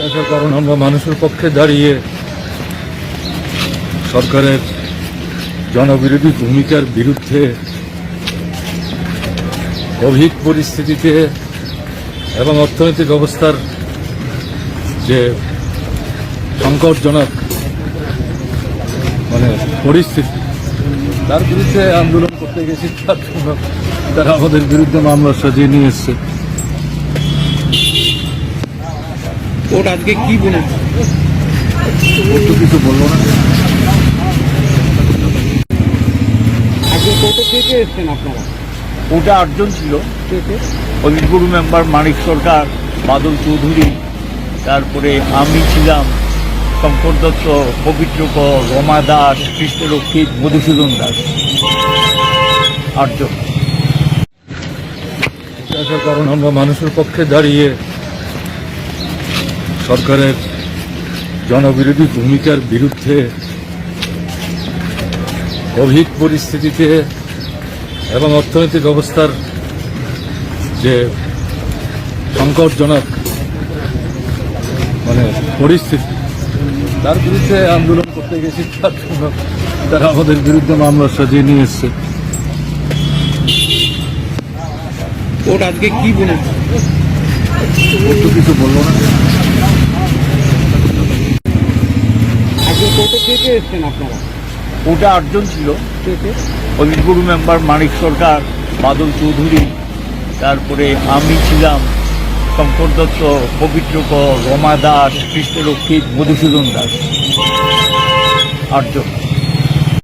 আসার কারণ আমরা মানুষের পক্ষে দাঁড়িয়ে সরকারের জনবিরোধী ভূমিকার বিরুদ্ধে কোভিড পরিস্থিতিতে এবং অর্থনৈতিক অবস্থার যে সংকটজনক মানে পরিস্থিতি, তার বিরুদ্ধে আন্দোলন করতে গেছি, তার জন্য তারা আমাদের বিরুদ্ধে মামলা সাজিয়ে নিয়ে এসছে। কোর্ট আজকে কি বলেছে? ও তো কিছু বলল না। আজকে কোর্টে কে কে এসছেন আপনারা? ওটা আটজন ছিল। কে কে? মেম্বার মানিক সরকার বাদল চৌধুরী তারপরে আমি ছিলাম শঙ্কর দত্ত পবিত্র কর রমা দাস কৃষ্ণরক্ষিত মধুসূদন দাস। আটজন। কারণ আমরা মানুষের পক্ষে দাঁড়িয়ে সরকারের জনবিরোধী ভূমিকার বিরুদ্ধে কোভিড পরিস্থিতিতে এবং অর্থনৈতিক অবস্থার যে সংকটজনক মানে পরিস্থিতি তার বিরুদ্ধে আন্দোলন করতে গেছি তার জন্য তারা আমাদের বিরুদ্ধে মামলা সাজিয়ে নিয়ে এসছে। কোর্ট আজকে কি বলেছে? কিছু বলল না। কোর্টে কে কে এসছেন আপনারা? ওটা আটজন ছিল। কে মেম্বার মানিক সরকার বাদল চৌধুরী তারপরে আমি ছিলাম শঙ্কর দত্ত পবিত্র কর রমা দাস কৃষ্ণরক্ষিত মধুসূদন দাস। আটজন।